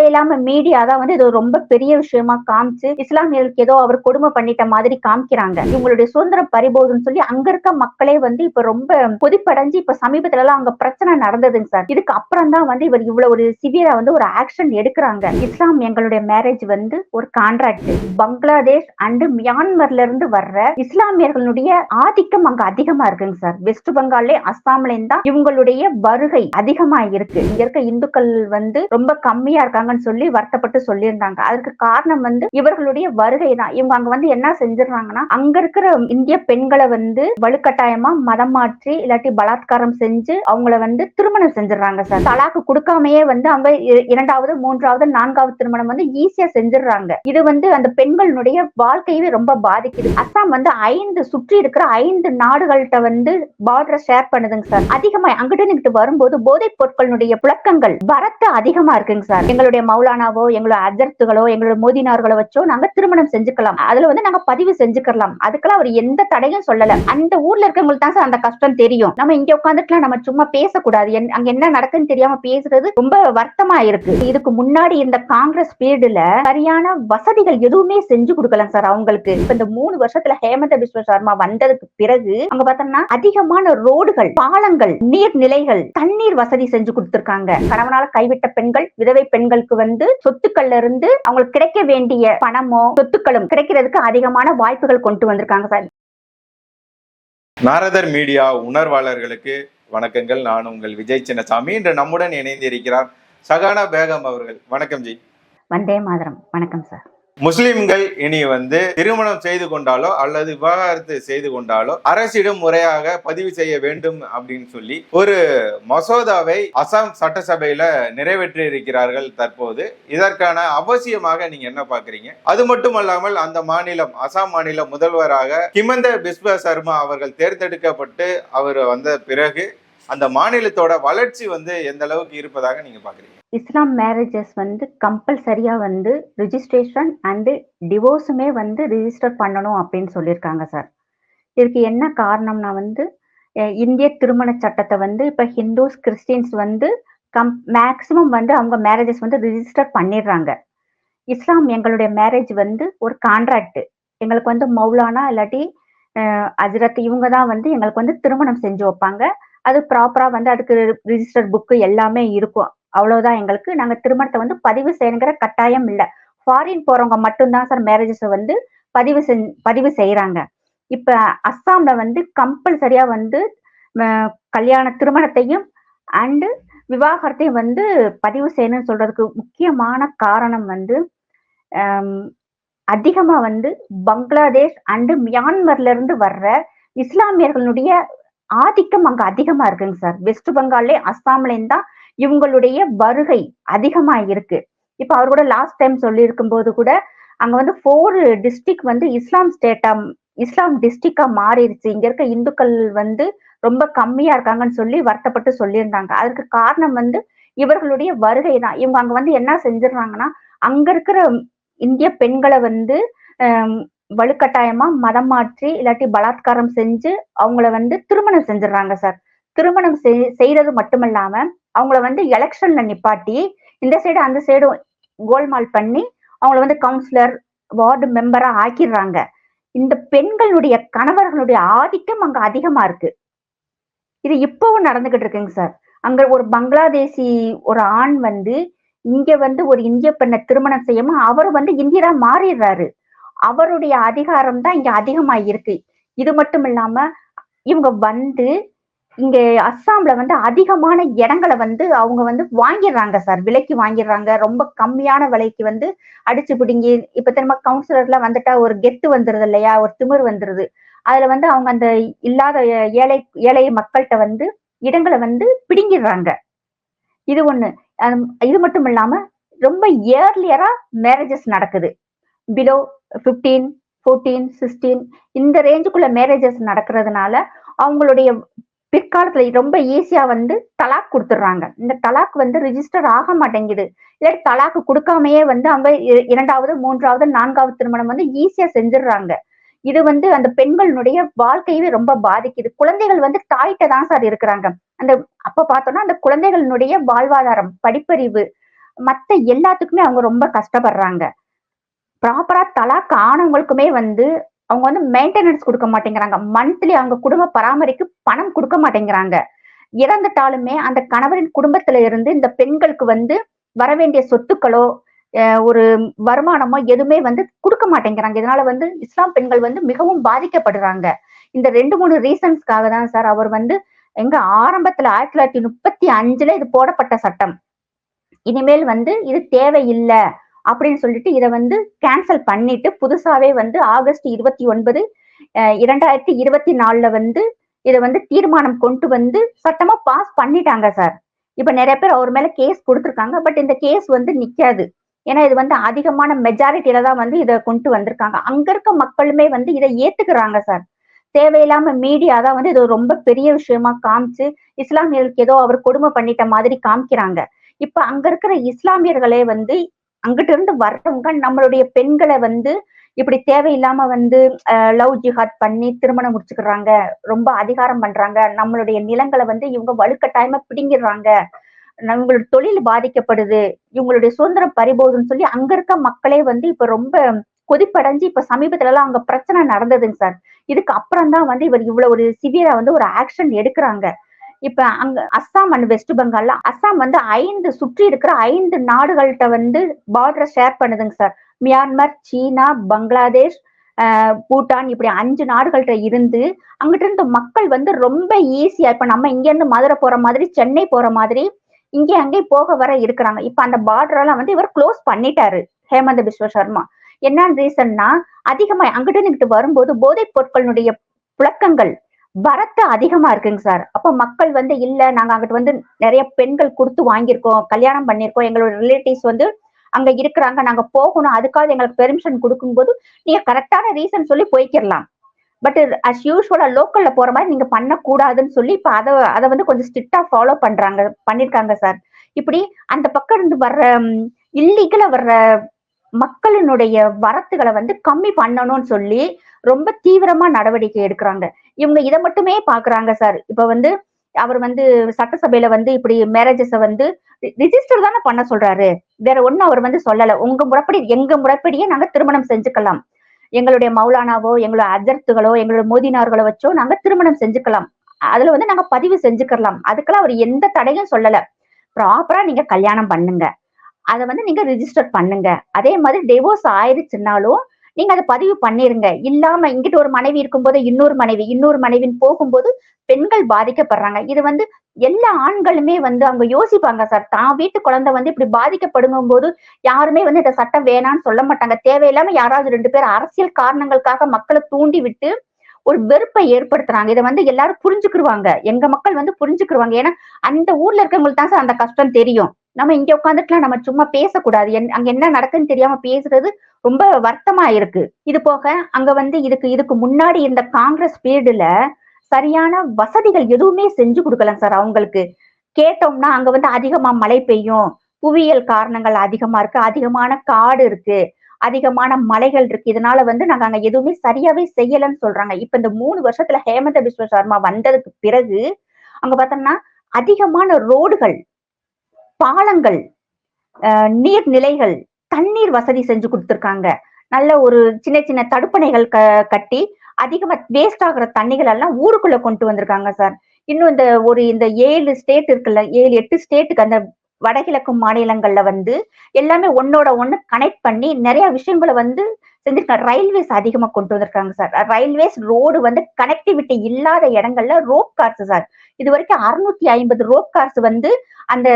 தேவையில்லாம மீடியா தான் வந்து இது ரொம்ப பெரிய விஷயமா காமிச்சு இஸ்லாமியர்களுக்கு ஏதோ அவர் கொடுமை பண்ணிட்ட மாதிரி காமிக்கிறாங்க. இவங்களுடைய சுதந்திரம் பறிபோதுன்னு சொல்லி அங்க இருக்க மக்களே வந்து இப்ப ரொம்ப கொதிப்படைஞ்சு இப்ப சமீபத்துல எல்லாம் அங்க பிரச்சனை நடந்ததுங்க சார். இதுக்கு அப்புறம் தான் வந்து இவர் இவ்வளவு ஒரு சிவியரா வந்து ஒரு ஆக்ஷன் எடுக்கிறாங்க. இஸ்லாம் எங்களுடைய மேரேஜ் வந்து ஒரு கான்ட்ராக்ட் பங்களாதேஷ் அண்ட் மியான்மர்ல இருந்து வர்ற இஸ்லாமியர்களுடைய ஆதிக்கம் அங்க அதிகமா இருக்குங்க சார். வெஸ்ட் பெங்கால்லே அஸ்ஸாம்ல தான் இவங்களுடைய வருகை அதிகமா இருக்கு. இங்க இருக்க இந்துக்கள் வந்து ரொம்ப கம்மியா இருக்காங்கன்னு சொல்லி வருத்தப்பட்டு சொல்லியிருந்தாங்க. அதற்கு காரணம் வந்து இவர்களுடைய வருகை தான் இவங்க அங்க வந்து என்ன செஞ்சிருந்தாங்கன்னா அங்க இருக்கிற இந்திய பெண்களை வந்து வலுக்கட்டாயமா மதம் மாற்றி இல்லாட்டி பலாத்காரம் செஞ்சு அவங்கள வந்து திருமணம் செஞ்சிடறாங்க சார். தலாக்கு கொடுக்காமயே வந்து அவங்க இரண்டாவது மூன்றாவது நான்காவது திருமணம் வந்து ஈஸியா செஞ்சிடறாங்க. இது வந்து அந்த பெண்களுடைய வாழ்க்கையவே ரொம்ப பாதிக்குது. அஸ்ஸாம் வந்து ஐந்து சுற்றி இருக்கிற ஐந்து நாடுகள்கிட்ட வந்து பார்டரை ஷேர் பண்ணுதுங்க சார். அதிகமா அங்கிட்டு இங்கிட்டு வரும்போது போதைப் பொருட்களுடைய புழக்கங்கள் வரத்து அதிகமா இருக்குங்க சார். எங்களுடைய எங்களுடைய மௌலானாவோ எங்களுடைய அஜர்த்துகளோ எங்களுடைய மோதினார்களோ வச்சோ நாங்க திருமணம் செஞ்சுக்கலாம். அதுல வந்து நாங்க பதிவு செஞ்சுக்கலாம். அதுக்கெல்லாம் அவர் எந்த தடையும் சொல்லல. அந்த ஊர்ல இருக்கவங்களுக்கு தான் சார் அந்த கஷ்டம் தெரியும். நம்ம இங்க உட்காந்துட்டுலாம் நம்ம சும்மா பேசக்கூடாது. அங்க என்ன நடக்குன்னு தெரியாம பேசுறது ரொம்ப வருத்தமா இருக்கு. இதுக்கு முன்னாடி இந்த காங்கிரஸ் பீரியட்ல சரியான வசதிகள் எதுவுமே செஞ்சு கொடுக்கலாம் சார் அவங்களுக்கு. இப்ப இந்த மூணு வருஷத்துல ஹேமந்த விஸ்வ சர்மா வந்ததுக்கு பிறகு அங்க பார்த்தோம்னா அதிகமான ரோடுகள் பாலங்கள் நீர்நிலைகள் தண்ணீர் வசதி செஞ்சு கொடுத்திருக்காங்க. கணவனால கைவிட்ட பெண்கள் விதவை பெண்கள் பெண்களுக்கு வந்து சொத்துக்கள்ல இருந்து அவங்களுக்கு கிடைக்க வேண்டிய பணமோ சொத்துக்களும் கிடைக்கிறதுக்கு அதிகமான வாய்ப்புகள் கொண்டு வந்திருக்காங்க சார். நாரதர் மீடியா உணர்வாளர்களுக்கு வணக்கங்கள். நான் உங்கள் விஜய் சின்னசாமி இன்று நம்முடன் இணைந்திருக்கிறார் சகானா பேகம் அவர்கள். வணக்கம் ஜி. வந்தே மாதரம். வணக்கம் சார். முஸ்லிம்கள் இனி வந்து திருமணம் செய்து கொண்டாலோ அல்லது விவாகரத்து செய்து கொண்டாலோ அரசிடம் முறையாக பதிவு செய்ய வேண்டும் அப்படின்னு சொல்லி ஒரு மசோதாவை அசாம் சட்டசபையில நிறைவேற்றி இருக்கிறார்கள் தற்போது. இதற்கான அவசியமாக நீங்க என்ன பாக்குறீங்க அது மட்டுமல்லாமல் அந்த மாநிலம் அசாம் மாநில முதல்வராக ஹிமந்த பிஸ்வ சர்மா அவர்கள் தேர்ந்தெடுக்கப்பட்டு அவர் வந்த பிறகு அந்த மாநிலத்தோட வளர்ச்சி வந்து எந்த அளவுக்கு இருப்பதாக நீங்க பாக்குறீங்க? இஸ்லாம் மேரேஜஸ் வந்து கம்பல்சரியா வந்து ரிஜிஸ்ட்ரேஷன் அண்டு டிவோர்ஸுமே வந்து ரிஜிஸ்டர் பண்ணணும் அப்படின்னு சொல்லியிருக்காங்க சார் இதுக்கு என்ன காரணம்னா வந்து இந்திய திருமண சட்டத்தை வந்து இப்ப ஹிந்துஸ் கிறிஸ்டின்ஸ் வந்து கம் மேக்சிமம் வந்து அவங்க மேரேஜஸ் வந்து ரிஜிஸ்டர் பண்ணிடுறாங்க. இஸ்லாம் எங்களுடைய மேரேஜ் வந்து ஒரு கான்ட்ராக்ட் எங்களுக்கு வந்து மௌலானா இல்லாட்டி அஜரத் இவங்க தான் வந்து எங்களுக்கு வந்து திருமணம் செஞ்சு வைப்பாங்க. அது ப்ராப்பரா வந்து அதுக்கு ரிஜிஸ்டர் புக்கு எல்லாமே இருக்கும். அவ்வளவுதான் எங்களுக்கு. நாங்க திருமணத்தை வந்து பதிவு செய்யணுங்கிற கட்டாயம் இல்ல. ஃபாரின் போறவங்க மட்டும்தான் சார் மேரேஜஸ் வந்து பதிவு செஞ் பதிவு செய்யறாங்க இப்ப அஸ்ஸாம்ல வந்து கம்பல்சரியா வந்து கல்யாண திருமணத்தையும் அண்டு விவாகரத்தையும் வந்து பதிவு செய்யணும்னு சொல்றதுக்கு முக்கியமான காரணம் வந்து அதிகமா வந்து பங்களாதேஷ் அண்டு மியான்மர்ல இருந்து வர்ற இஸ்லாமியர்களுடைய ஆதிக்கம் அங்க அதிகமா இருக்குங்க சார். வெஸ்ட் பெங்கால்லே அஸ்ஸாம்லேயும் தான் இவங்களுடைய வருகை அதிகமா இருக்கு. இப்ப அவர் கூட லாஸ்ட் டைம் சொல்லி போது கூட அங்க வந்து ஃபோர் டிஸ்ட்ரிக்ட் வந்து இஸ்லாம் ஸ்டேட்டா இஸ்லாம் டிஸ்ட்ரிக்டா மாறிடுச்சு இங்க இருக்க இந்துக்கள் வந்து ரொம்ப கம்மியா இருக்காங்கன்னு சொல்லி வருத்தப்பட்டு சொல்லியிருந்தாங்க. அதுக்கு காரணம் வந்து இவர்களுடைய வருகை தான். இவங்க அங்க வந்து என்ன செஞ்சிடறாங்கன்னா அங்க இருக்கிற இந்திய பெண்களை வந்து வலுக்கட்டாயமா மதம் மாற்றி இல்லாட்டி பலாத்காரம் செஞ்சு அவங்கள வந்து திருமணம் செஞ்சிடறாங்க சார். திருமணம் செய்- செய்யறது மட்டுமல்லாம அவங்கள வந்து எலெக்ஷன்ல நிப்பாட்டி இந்த சைடு அந்த சைடு கோல்மால் பண்ணி அவங்கள வந்து கவுன்சிலர் வார்டு மெம்பரா ஆக்கிடுறாங்க. இந்த பெண்களுடைய கணவர்களுடைய ஆதிக்கம் அங்க அதிகமா இருக்கு. இது இப்பவும் நடந்துகிட்டு இருக்குங்க சார். அங்க ஒரு பங்களாதேசி ஒரு ஆண் வந்து இங்க வந்து ஒரு இந்திய பெண்ணை திருமணம் செய்யாம அவர் வந்து இந்தியரா மாறிடுறாரு. அவருடைய அதிகாரம் தான் இங்க அதிகமா இருக்கு. இது மட்டும் இல்லாம இவங்க வந்து இங்க அஸ்ஸாம்ல வந்து அதிகமான இடங்களை வந்து அவங்க வந்து வாங்கிடுறாங்க சார் விலைக்கு வாங்கிடுறாங்க. ரொம்ப கம்மியான விலைக்கு வந்து அடிச்சு பிடுங்கி இப்ப திரும்ப கவுன்சிலர்ல வந்துட்டா ஒரு கெத்து வந்துருது இல்லையா? ஒரு திமிர் வந்துருது. அதுல வந்து அவங்க அந்த இல்லாத ஏழை ஏழை மக்கள்கிட்ட வந்து இடங்களை வந்து பிடுங்கிடுறாங்க. இது ஒண்ணு. இது மட்டும் இல்லாம ரொம்ப ஏர்லியரா மேரேஜஸ் நடக்குது. பிலோ ஃபிஃப்டீன் ஃபோர்டீன் சிக்ஸ்டீன் இந்த ரேஞ்சுக்குள்ள மேரேஜஸ் நடக்கிறதுனால அவங்களுடைய பிற்காலத்துல ரொம்ப ஈஸியா வந்து தலாக் கொடுத்துட்றாங்க. இந்த தலாக் வந்து ரிஜிஸ்டர் ஆக மாட்டேங்குது. இல்லாட்டி தலாக் கொடுக்காமயே வந்து அவங்க இ- இரண்டாவது மூன்றாவது நான்காவது திருமணம் வந்து ஈஸியா செஞ்சிடுறாங்க. இது வந்து அந்த பெண்களுடைய வாழ்க்கையவே ரொம்ப பாதிக்குது. குழந்தைகள் வந்து தாயிட்ட தான் சார் இருக்கிறாங்க. அந்த அப்ப பார்த்தோம்னா அந்த குழந்தைகளினுடைய வாழ்வாதாரம் படிப்பறிவு மத்த எல்லாத்துக்குமே அவங்க ரொம்ப கஷ்டப்படுறாங்க. ப்ராப்பரா தலாக் ஆனவங்களுக்குமே வந்து அவங்க வந்து மெயின்டெனன்ஸ் கொடுக்க மாட்டேங்கிறாங்க. மந்த்லி அவங்க குடும்ப பராமரிக்கு பணம் கொடுக்க மாட்டேங்கிறாங்க. இறந்துட்டாலுமே அந்த கணவரின் குடும்பத்துல இருந்து இந்த பெண்களுக்கு வந்து வர வேண்டிய சொத்துக்களோ ஒரு வருமானமோ எதுவுமே வந்து கொடுக்க மாட்டேங்கிறாங்க. இதனால வந்து இஸ்லாம் பெண்கள் வந்து மிகவும் பாதிக்கப்படுறாங்க. இந்த ரெண்டு மூணு ரீசன்ஸ்க்காக தான் சார் அவர் வந்து எங்க ஆரம்பத்துல ஆயிரத்தி தொள்ளாயிரத்தி முப்பத்தி அஞ்சுல இது போடப்பட்ட சட்டம். இனிமேல் வந்து இது தேவையில்லை. அப்படின்னு சொல்லிட்டு இதை வந்து கேன்சல் பண்ணிட்டு புதுசாவே வந்து ஆகஸ்ட் இருபத்தி ஒன்பது இரண்டாயிரத்தி இருபத்தி நாலுல வந்து இதை வந்து தீர்மானம் கொண்டு வந்து சட்டமா பாஸ் பண்ணிட்டாங்க சார் இப்ப நிறைய பேர் அவர் மேல கேஸ் கொடுத்துருக்காங்க பட் இந்த கேஸ் வந்து நிக்காது. ஏன்னா இது வந்து அதிகமான மெஜாரிட்டியில தான் வந்து இதை கொண்டு வந்திருக்காங்க. அங்க இருக்க மக்களுமே வந்து இதை ஏத்துக்கிறாங்க சார் தேவையில்லாம மீடியா தான் வந்து இது ரொம்ப பெரிய விஷயமா காமிச்சு இஸ்லாமியர்களுக்கு ஏதோ அவர் கொடுமை பண்ணிட்ட மாதிரி காமிக்கிறாங்க. இப்ப அங்க இருக்கிற இஸ்லாமியர்களே வந்து அங்கிட்ட இருந்து வர்றவங்க நம்மளுடைய பெண்களை வந்து இப்படி தேவையில்லாம வந்து லவ் ஜிஹாத் பண்ணி திருமணம் முடிச்சுக்கிறாங்க ரொம்ப அதிகாரம் பண்றாங்க நம்மளுடைய நிலங்களை வந்து இவங்க வலுக்கட்டாயமா பிடிங்கிடுறாங்க இவங்களோட தொழில் பாதிக்கப்படுது இவங்களுடைய சுதந்திரம் பறிபோகுதுன்னு சொல்லி அங்க இருக்க மக்களே வந்து இப்ப ரொம்ப கொதிப்படைஞ்சு இப்ப சமீபத்துல எல்லாம் அங்க பிரச்சனை நடந்ததுங்க சார். இதுக்கு அப்புறம் தான் வந்து இவர் இவ்வளவு ஒரு சிவியரா வந்து ஒரு ஆக்ஷன் எடுக்கிறாங்க. இப்ப அங்க அஸ்ஸாம் அண்ட் வெஸ்ட் பெங்கால்ல அஸ்ஸாம் வந்து ஐந்து சுற்றி இருக்கிற ஐந்து நாடுகள்கிட்ட வந்து பார்டரை ஷேர் பண்ணுதுங்க சார் மியான்மர் சீனா பங்களாதேஷ் பூட்டான் இப்படி அஞ்சு நாடுகள்கிட்ட இருந்து அங்கிட்ட இருந்து மக்கள் வந்து ரொம்ப ஈஸியா இப்ப நம்ம இங்க இருந்து மதுரை போற மாதிரி சென்னை போற மாதிரி இங்கே அங்கே போக வர இருக்கிறாங்க. இப்ப அந்த பார்டர் வந்து இவர் க்ளோஸ் பண்ணிட்டாரு ஹேமந்த பிஸ்வ சர்மா. என்ன ரீசன்னா அதிகமா அங்கிட்ட இங்கிட்டு வரும்போது போதைப் பொருட்களுடைய புழக்கங்கள் வரத்து அதிகமா இருக்குங்க சார். அப்ப மக்கள் வந்து இல்ல நாங்க அங்கிட்டு வந்து நிறைய பெண்கள் கொடுத்து வாங்கியிருக்கோம் கல்யாணம் பண்ணிருக்கோம் எங்களோட ரிலேட்டிவ்ஸ் வந்து அங்க இருக்கிறாங்க நாங்க போகணும். அதுக்காக எங்களுக்கு பெர்மிஷன் கொடுக்கும்போது நீங்க கரெக்டான ரீசன் சொல்லி போய்க்கிடலாம். பட் அஸ் யூஸ்வலா லோக்கல்ல போற மாதிரி நீங்க பண்ணக்கூடாதுன்னு சொல்லி இப்ப அதை அதை வந்து கொஞ்சம் ஸ்ட்ரிக்டா ஃபாலோ பண்றாங்க பண்ணிருக்காங்க சார். இப்படி அந்த பக்கம் இருந்து வர்ற இல்லீகலா வர்ற மக்களினுடைய வரத்துகளை வந்து கம்மி பண்ணணும்னு சொல்லி ரொம்ப தீவிரமா நடவடிக்கை எடுக்கிறாங்க. இவங்க இதை மட்டுமே பாக்குறாங்க சார். இப்ப வந்து அவர் வந்து சட்டசபையில வந்து இப்படி மேரேஜஸ வந்து ரிஜிஸ்டர் தானே பண்ண சொல்றாரு. வேற ஒண்ணும் அவர் வந்து சொல்லல. உங்க முறைப்படி எங்க முறைப்படியே நாங்க திருமணம் செஞ்சுக்கலாம். எங்களுடைய மௌலானாவோ எங்களோட அஜர்த்துகளோ எங்களோட மோதினார்களோ வச்சோ நாங்க திருமணம் செஞ்சுக்கலாம். அதுல வந்து நாங்க பதிவு செஞ்சுக்கலாம். அதுக்கெல்லாம் அவர் எந்த தடையும் சொல்லல. ப்ராப்பரா நீங்க கல்யாணம் பண்ணுங்க. அதை வந்து நீங்க ரிஜிஸ்டர் பண்ணுங்க. அதே மாதிரி டிவோர்ஸ் ஆயிடுச்சுனாலும் நீங்க அதை பதிவு பண்ணிருங்க. இல்லாம இங்கிட்ட ஒரு மனைவி இருக்கும்போது இன்னொரு மனைவி இன்னொரு மனைவின்னு போகும்போது பெண்கள் பாதிக்கப்படுறாங்க. இது வந்து எல்லா ஆண்களுமே வந்து அவங்க யோசிப்பாங்க சார். தான் வீட்டு குழந்தை வந்து இப்படி பாதிக்கப்படுங்கும் போது யாருமே வந்து இந்த சட்டம் வேணாம்னு சொல்ல மாட்டாங்க. தேவையில்லாம யாராவது ரெண்டு பேர் அரசியல் காரணங்களுக்காக மக்களை தூண்டி விட்டு ஒரு வெறுப்பை ஏற்படுத்துறாங்க. இதை வந்து எல்லாரும் புரிஞ்சுக்கிருவாங்க. எங்க மக்கள் வந்து புரிஞ்சுக்கிருவாங்க. ஏன்னா அந்த ஊர்ல இருக்கவங்களுக்கு தான் சார் அந்த கஷ்டம் தெரியும். நம்ம இங்க உட்காந்துட்டுலாம் நம்ம சும்மா பேசக்கூடாது. அங்க என்ன நடக்குன்னு தெரியாம பேசுறது ரொம்ப வருத்தமா இருக்கு. இது போக அங்க வந்து இதுக்கு இதுக்கு முன்னாடி இந்த காங்கிரஸ் பீரியடுல சரியான வசதிகள் எதுவுமே செஞ்சு கொடுக்கலாம் சார் அவங்களுக்கு. கேட்டோம்னா அங்க வந்து அதிகமா மழை பெய்யும். புவியியல் காரணங்கள் அதிகமா இருக்கு. அதிகமான காடு இருக்கு. அதிகமான மலைகள் இருக்கு. இதனால வந்து நாங்க அங்க எதுவுமே சரியாவே செய்யலன்னு சொல்றாங்க. இப்ப இந்த மூணு வருஷத்துல ஹேமந்த விஸ்வ சர்மா வந்ததுக்கு பிறகு அங்க பார்த்தோம்னா அதிகமான ரோடுகள் பாலங்கள் நீர்நிலைகள் தண்ணீர் வசதி செஞ்சு கொடுத்துருக்காங்க. நல்ல ஒரு சின்ன சின்ன தடுப்பணைகள் க கட்டி அதிகமா வேஸ்ட் ஆகுற தண்ணிகள் எல்லாம் ஊருக்குள்ள கொண்டு வந்திருக்காங்க சார் இன்னும் இந்த ஒரு இந்த ஏழு ஸ்டேட் இருக்குல்ல ஏழு எட்டு ஸ்டேட்டுக்கு அந்த வடகிழக்கு மாநிலங்கள்ல வந்து எல்லாமே ஒன்னோட ஒண்ணு கனெக்ட் பண்ணி நிறைய விஷயங்களை வந்து செஞ்சிருக்காங்க. ரயில்வேஸ் அதிகமா கொண்டு வந்திருக்காங்க சார் ரயில்வேஸ் ரோடு வந்து கனெக்டிவிட்டி இல்லாத இடங்கள்ல ரோப் கார்ஸ் சார் இது வரைக்கும் அறுநூத்தி ஐம்பது ரோப் கார்ஸ் வந்து அந்த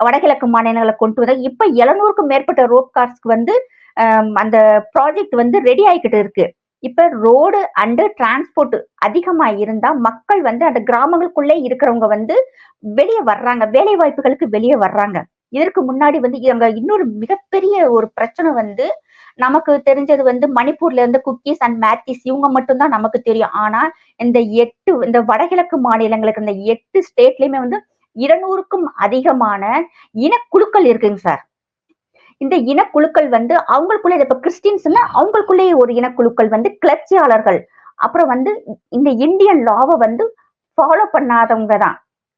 வடகிழக்கு மாநிலங்களை கொண்டு வந்தாங்க இப்ப எழுநூறுக்கும் மேற்பட்ட ரோட் கார்ஸ்க்கு வந்து அந்த ப்ராஜெக்ட் வந்து ரெடி ஆகிக்கிட்டு இருக்கு. இப்ப ரோடு அண்டு டிரான்ஸ்போர்ட் அதிகமா இருந்தா மக்கள் வந்து அந்த கிராமங்களுக்குள்ளே இருக்கிறவங்க வந்து வெளியே வர்றாங்க வேலை வாய்ப்புகளுக்கு வெளியே வர்றாங்க. இதற்கு முன்னாடி வந்து அங்க இன்னொரு மிகப்பெரிய ஒரு பிரச்சனை வந்து நமக்கு தெரிஞ்சது வந்து மணிப்பூர்ல இருந்து குக்கீஸ் அண்ட் மேத்திஸ் இவங்க மட்டும்தான் நமக்கு தெரியும். ஆனா இந்த எட்டு இந்த வடகிழக்கு மாநிலங்களுக்கு இந்த எட்டு ஸ்டேட்லயுமே வந்து இருநூறுக்கும் அதிகமான இனக்குழுக்கள் இருக்குங்க சார். இந்த இனக்குழுக்கள் வந்து அவங்களுக்குள்ள இப்ப கிறிஸ்டின்ஸ்னா அவங்களுக்குள்ளேயே ஒரு இனக்குழுக்கள் வந்து கிளர்ச்சியாளர்கள். அப்புறம் வந்து இந்த இந்தியன் லாவை வந்து ஃபாலோ பண்ணாதவங்க தான்.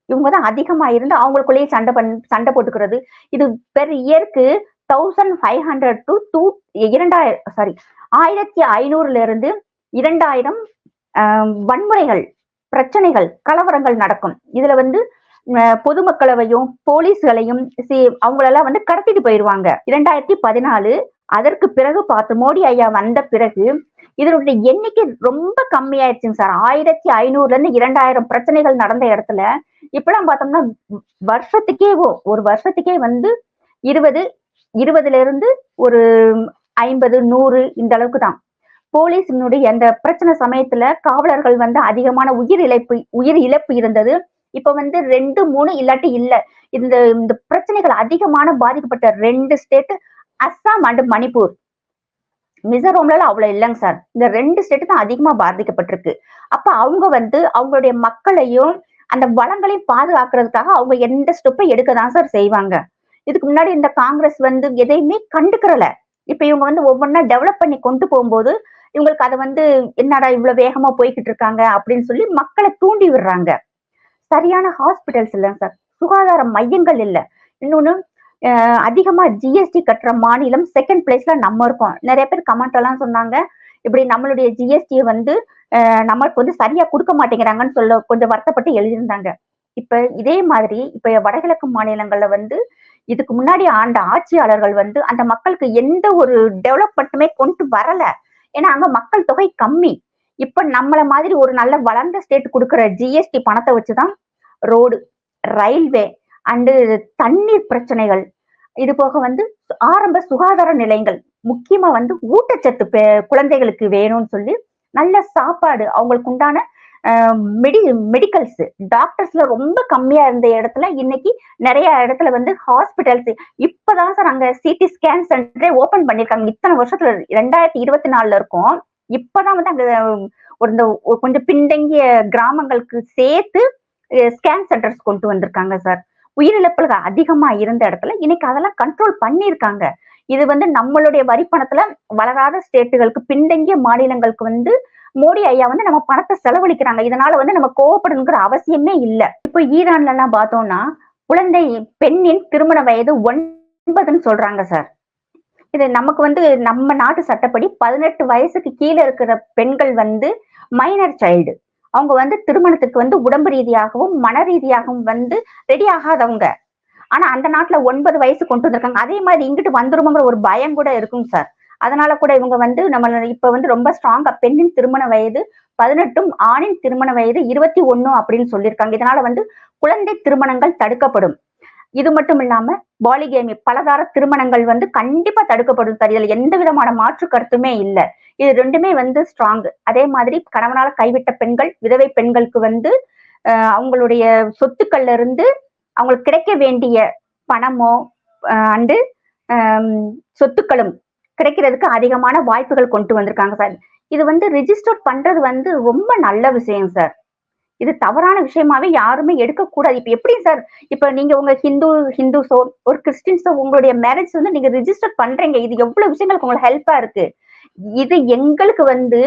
இவங்க தான் அதிகமா இருந்து அவங்களுக்குள்ளேயே சண்டை பண் சண்டை போட்டுக்கிறது. இது பெர் இயருக்கு thousand five hundred to two இரண்டாயிரம் சாரி ஆயிரத்தி ஐநூறுல இருந்து இரண்டாயிரம் ஆஹ், வன்முறைகள் பிரச்சனைகள் கலவரங்கள் நடக்கும். இதுல வந்து பொதுமக்களவையும் போலீஸ்களையும் சி- அவங்களெல்லாம் வந்து கடத்திட்டு போயிருவாங்க இரண்டாயிரத்தி பதினாலு அதற்கு பிறகு பார்த்து மோடி ஐயா வந்த பிறகு இதனுடைய எண்ணிக்கை ரொம்ப கம்மியாயிருச்சுங்க சார். ஆயிரத்தி ஐநூறுல இருந்து இரண்டாயிரம் பிரச்சனைகள் நடந்த இடத்துல இப்பெல்லாம் பார்த்தோம்னா வருஷத்துக்கே ஒரு வருஷத்துக்கே வந்து இருபது இருபதுல இருந்து ஒரு ஐம்பது நூறு இந்த அளவுக்கு தான். போலீஸினுடைய அந்த பிரச்சனை சமயத்துல காவலர்கள் வந்து அதிகமான உயிர் இழப்பு உயிர் இழப்பு இருந்தது. இப்ப வந்து ரெண்டு மூணு இல்லாட்டி இல்ல. இந்த இந்த பிரச்சனைகள் அதிகமான பாதிக்கப்பட்ட ரெண்டு ஸ்டேட் அஸ்ஸாம் அண்ட் மணிப்பூர். மிசோரம்ல அவ்வளவு இல்லைங்க சார். இந்த ரெண்டு ஸ்டேட் தான் அதிகமா பாதிக்கப்பட்டிருக்கு. அப்ப அவங்க வந்து அவங்களுடைய மக்களையும் அந்த வளங்களையும் பாதுகாக்கிறதுக்காக அவங்க எந்த ஸ்டெப்பை எடுக்க தான் சார் செய்வாங்க. இதுக்கு முன்னாடி இந்த காங்கிரஸ் வந்து எதையுமே கண்டுக்கிறல. இப்ப இவங்க வந்து ஒவ்வொன்றா டெவலப் பண்ணி கொண்டு போகும்போது இவங்களுக்கு அதை வந்து என்னடா இவ்வளவு வேகமா போய்கிட்டு இருக்காங்க அப்படின்னு சொல்லி மக்களை தூண்டி விடுறாங்க. சரியான ஹாஸ்பிட்டல்ஸ் இல்லைங்க சார் சுகாதார மையங்கள் இல்லை. இன்னொன்னு அதிகமா ஜிஎஸ்டி கட்டுற மாநிலம் செகண்ட் பிளேஸ்ல நம்ம இருக்கோம். நிறைய பேர் கமெண்ட் எல்லாம் சொன்னாங்க. இப்படி நம்மளுடைய ஜிஎஸ்டியை வந்து நம்மளுக்கு நமக்கு வந்து சரியா கொடுக்க மாட்டேங்கிறாங்கன்னு சொல்ல கொஞ்சம் வருத்தப்பட்டு எழுதியிருந்தாங்க. இப்ப இதே மாதிரி இப்ப வடகிழக்கு மாநிலங்கள்ல வந்து இதுக்கு முன்னாடி ஆண்ட ஆட்சியாளர்கள் வந்து அந்த மக்களுக்கு எந்த ஒரு டெவலப்மெண்ட்டுமே கொண்டு வரல. ஏன்னா அங்க மக்கள் தொகை கம்மி. இப்ப நம்மள மாதிரி ஒரு நல்ல வளர்ந்த ஸ்டேட் கொடுக்குற ஜிஎஸ்டி பணத்தை வச்சுதான் ரோடு ரயில்வே அண்டு தண்ணீர் பிரச்சனைகள். இது போக வந்து ஆரம்ப சுகாதார நிலையங்கள். முக்கியமா வந்து ஊட்டச்சத்து குழந்தைகளுக்கு வேணும்னு சொல்லி நல்ல சாப்பாடு அவங்களுக்கு உண்டான மெடி மெடிக்கல்ஸ் டாக்டர்ஸ்ல ரொம்ப கம்மியா இருந்த இடத்துல இன்னைக்கு நிறைய இடத்துல வந்து ஹாஸ்பிட்டல்ஸ் இப்பதான் சார் அங்க சிடி ஸ்கேன் சென்டரே ஓபன் பண்ணிருக்காங்க. இத்தனை வருஷத்துல ரெண்டாயிரத்தி இருபத்தி நாலுல இருக்கும். இப்பதான் வந்து அங்க ஒரு இந்த கொஞ்சம் பின்தங்கிய கிராமங்களுக்கு சேர்த்து ஸ்கேன் சென்டர்ஸ் கொண்டு வந்திருக்காங்க சார் உயிரிழப்புகள் அதிகமா இருந்த இடத்துல இன்னைக்கு அதெல்லாம் கண்ட்ரோல் பண்ணியிருக்காங்க. இது வந்து நம்மளுடைய வரி பணத்துல வளராத ஸ்டேட்டுகளுக்கு பின்தங்கிய மாநிலங்களுக்கு வந்து மோடி ஐயா வந்து நம்ம பணத்தை செலவழிக்கிறாங்க. இதனால வந்து நம்ம கோவப்படணுங்கிற அவசியமே இல்லை. இப்போ ஈரான்ல எல்லாம் பார்த்தோம்னா குழந்தை பெண்ணின் திருமண வயது ஒன்பதுன்னு சொல்றாங்க சார் இது நமக்கு வந்து நம்ம நாட்டு சட்டப்படி பதினெட்டு வயசுக்கு கீழே இருக்கிற பெண்கள் வந்து மைனர் சைல்டு அவங்க வந்து திருமணத்துக்கு வந்து உடம்பு ரீதியாகவும் மன ரீதியாகவும் வந்து ரெடி ஆகாதவங்க. ஆனா அந்த நாட்டுல ஒன்பது வயசு கொண்டு வந்திருக்காங்க. அதே மாதிரி இங்கிட்டு வந்துருமோங்கிற ஒரு பயம் கூட இருக்கும் சார் அதனால கூட இவங்க வந்து நம்ம இப்ப வந்து ரொம்ப ஸ்ட்ராங்கா பெண்ணின் திருமண வயது பதினெட்டும் ஆணின் திருமண வயது இருபத்தி ஒன்னு அப்படின்னு சொல்லியிருக்காங்க. இதனால வந்து குழந்தை திருமணங்கள் தடுக்கப்படும். இது மட்டும் இல்லாம பாலிகேமி பலதார திருமணங்கள் வந்து கண்டிப்பா தடுக்கப்படும் சார். இதுல எந்த விதமான மாற்று கருத்துமே இல்லை. இது ரெண்டுமே வந்து ஸ்ட்ராங் அதே மாதிரி கணவனால கைவிட்ட பெண்கள் விதவை பெண்களுக்கு வந்து அவங்களுடைய சொத்துக்கள்ல இருந்து அவங்களுக்கு கிடைக்க வேண்டிய பணமோ அண்டு சொத்துக்களும் கிடைக்கிறதுக்கு அதிகமான வாய்ப்புகள் கொண்டு வந்திருக்காங்க சார். இது வந்து ரிஜிஸ்டர் பண்றது வந்து ரொம்ப நல்ல விஷயம் சார். இது தவறான விஷயமாவே யாருமே எடுக்கக்கூடாது. இப்ப எப்படி சார் இப்ப நீங்க உங்க ஹிந்து ஹிந்துஸோ ஒரு கிறிஸ்டின்ஸோ உங்களுடைய மேரேஜ் வந்து நீங்க ரிஜிஸ்டர் பண்றீங்க. இது எவ்வளவு விஷயங்களுக்கு உங்களுக்கு ஹெல்ப்பா இருக்கு? இது எங்களுக்கு வந்து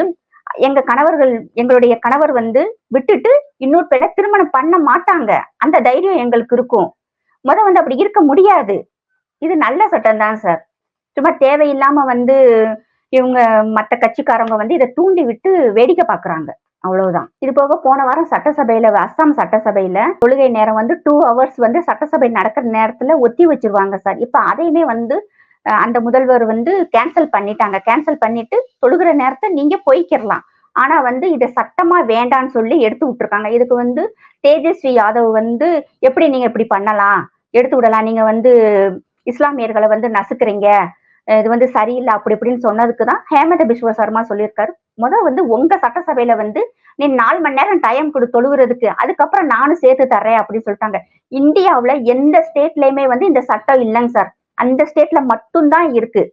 எங்க கணவர்கள் எங்களுடைய கணவர் வந்து விட்டுட்டு இன்னொரு பேரை திருமணம் பண்ண மாட்டாங்க. அந்த தைரியம் எங்களுக்கு இருக்கும். முத வந்து அப்படி இருக்க முடியாது. இது நல்ல சட்டம் தான் சார் சும்மா தேவையில்லாம வந்து இவங்க மற்ற கட்சிக்காரங்க வந்து இதை தூண்டி விட்டு வேடிக்கை பாக்குறாங்க. அவ்வளவுதான். இது போக போன வாரம் சட்டசபையில அஸ்ஸாம் சட்டசபையில தொழுகை நேரம் வந்து டூ ஹவர்ஸ் வந்து சட்டசபை நடக்கிற நேரத்துல ஒத்தி வச்சிருவாங்க சார். இப்ப அதையுமே வந்து அந்த முதல்வர் வந்து கேன்சல் பண்ணிட்டாங்க. கேன்சல் பண்ணிட்டு தொழுகிற நேரத்தை நீங்க போய்க்கிடலாம் ஆனா வந்து இதை சட்டமா வேண்டான்னு சொல்லி எடுத்து விட்டுருக்காங்க. இதுக்கு வந்து தேஜஸ்வி யாதவ் வந்து எப்படி நீங்க இப்படி பண்ணலாம்? எடுத்து விடலாம். நீங்க வந்து இஸ்லாமியர்களை வந்து நசுக்குறீங்க. இது வந்து சரியில்லை அப்படி இப்படின்னு சொன்னதுக்கு தான் ஹேமந்த பிஸ்வ சர்மா சொல்லியிருக்காரு. முத வந்து உங்க சட்டசபையில வந்து நீ நாலு மணி நேரம் டைம் கொடு தொழுகிறதுக்கு அதுக்கப்புறம் நானும் சேர்த்து தர்றேன் அப்படின்னு சொல்லிட்டாங்க. இந்தியாவுல எந்த ஸ்டேட்லயுமே வந்து இந்த சட்டம் இல்லைங்க சார் அந்த ஸ்டேட்ல மட்டும்தான் இருக்கு.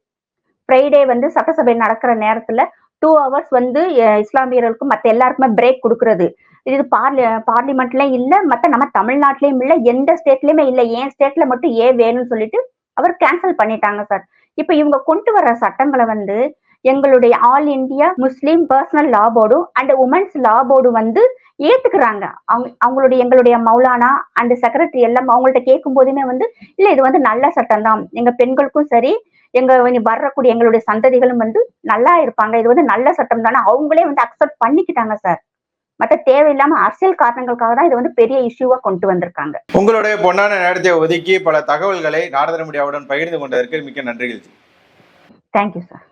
ஃப்ரைடே வந்து சட்டசபை நடக்கிற நேரத்துல டூ ஹவர்ஸ் வந்து இஸ்லாமியர்களுக்கும் மற்ற எல்லாருக்குமே பிரேக் கொடுக்கறது. இது பார்லி பார்லிமெண்ட்லயும் இல்ல மத்த நம்ம தமிழ்நாட்டிலயும் இல்ல எந்த ஸ்டேட்லயுமே இல்ல. ஏன் ஸ்டேட்ல மட்டும் ஏன் வேணும்னு சொல்லிட்டு அவர் கேன்சல் பண்ணிட்டாங்க சார் இப்ப இவங்க கொண்டு வர்ற சட்டங்களை வந்து எங்களுடைய all India Muslim personal law போர்டும் and women's law board வந்து ஏத்துக்கிறாங்க. அவங்க அவங்களுடைய எங்களுடைய மௌலானா அண்ட் செக்ரட்டரி எல்லாம் அவங்கள்ட்ட கேட்கும் போதுமே வந்து இல்ல இது வந்து நல்ல சட்டம் தான். எங்க பெண்களுக்கும் சரி எங்க வரக்கூடிய எங்களுடைய சந்ததிகளும் வந்து நல்லா இருப்பாங்க. இது வந்து நல்ல சட்டம் தானே. அவங்களே வந்து அக்செப்ட் பண்ணிக்கிட்டாங்க சார் மற்ற தேவையில்லாம அரசியல் காரணங்களுக்காக தான் இது வந்து பெரிய இஷ்யூவா கொண்டு வந்திருக்காங்க. உங்களுடைய பொன்னான நேரத்தை ஒதுக்கி பல தகவல்களை நாரதர மீடியாவுடன் பகிர்ந்து கொண்டதற்கு மிக்க நன்றிகள். Thank you sir